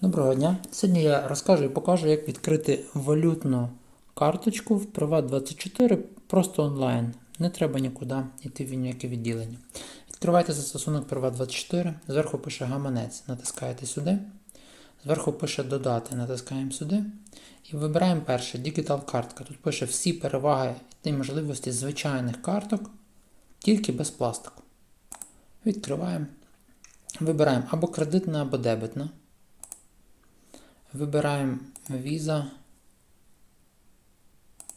Доброго дня! Сьогодні я розкажу і покажу, як відкрити валютну карточку в Privat24 просто онлайн. Не треба нікуди йти в ніяке відділення. Відкривайте застосунок Privat24, зверху пише гаманець, натискаєте сюди. Зверху пише додати, натискаємо сюди. І вибираємо перше Digital картка. Тут пише всі переваги і можливості звичайних карток, тільки без пластику. Відкриваємо. Вибираємо або кредитна, або дебетна. Вибираємо Visa,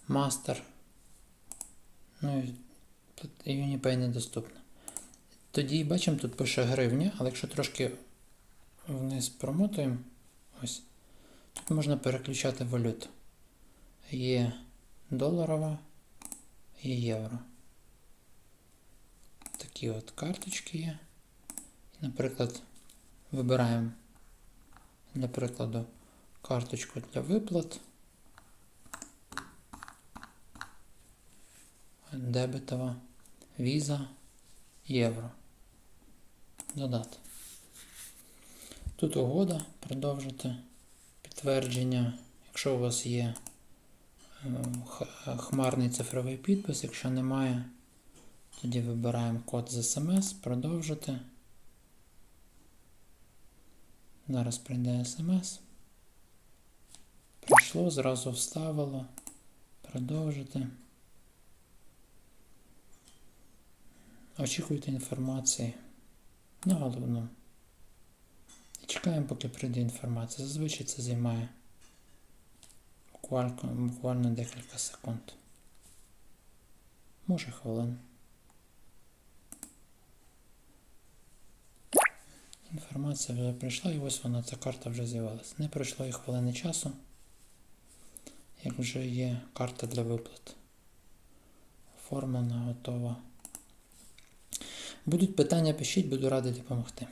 Master. Ну і Unipay недоступно. Тоді бачимо, тут пише гривня, але якщо трошки вниз промотуємо, ось, тут можна переключати валюту. Є доларова, є євро. Такі от карточки є. Наприклад, вибираємо для прикладу карточку для виплат. Дебетова, віза, євро. Додати. Тут угода, продовжити підтвердження. Якщо у вас є е, хмарний цифровий підпис, якщо немає, тоді вибираємо код з смс, продовжити. Зараз прийде смс. Прийшло, зразу вставило. Продовжити. Очікуйте інформації. На головну. І чекаємо, поки прийде інформація. Зазвичай це займає буквально, буквально декілька секунд. Може хвилин. Інформація вже прийшла і ось вона, ця карта вже з'явилася. Не пройшло і хвилини часу, як вже є карта для виплат. Оформлена, готова. Будуть питання, пишіть, буду радий допомогти.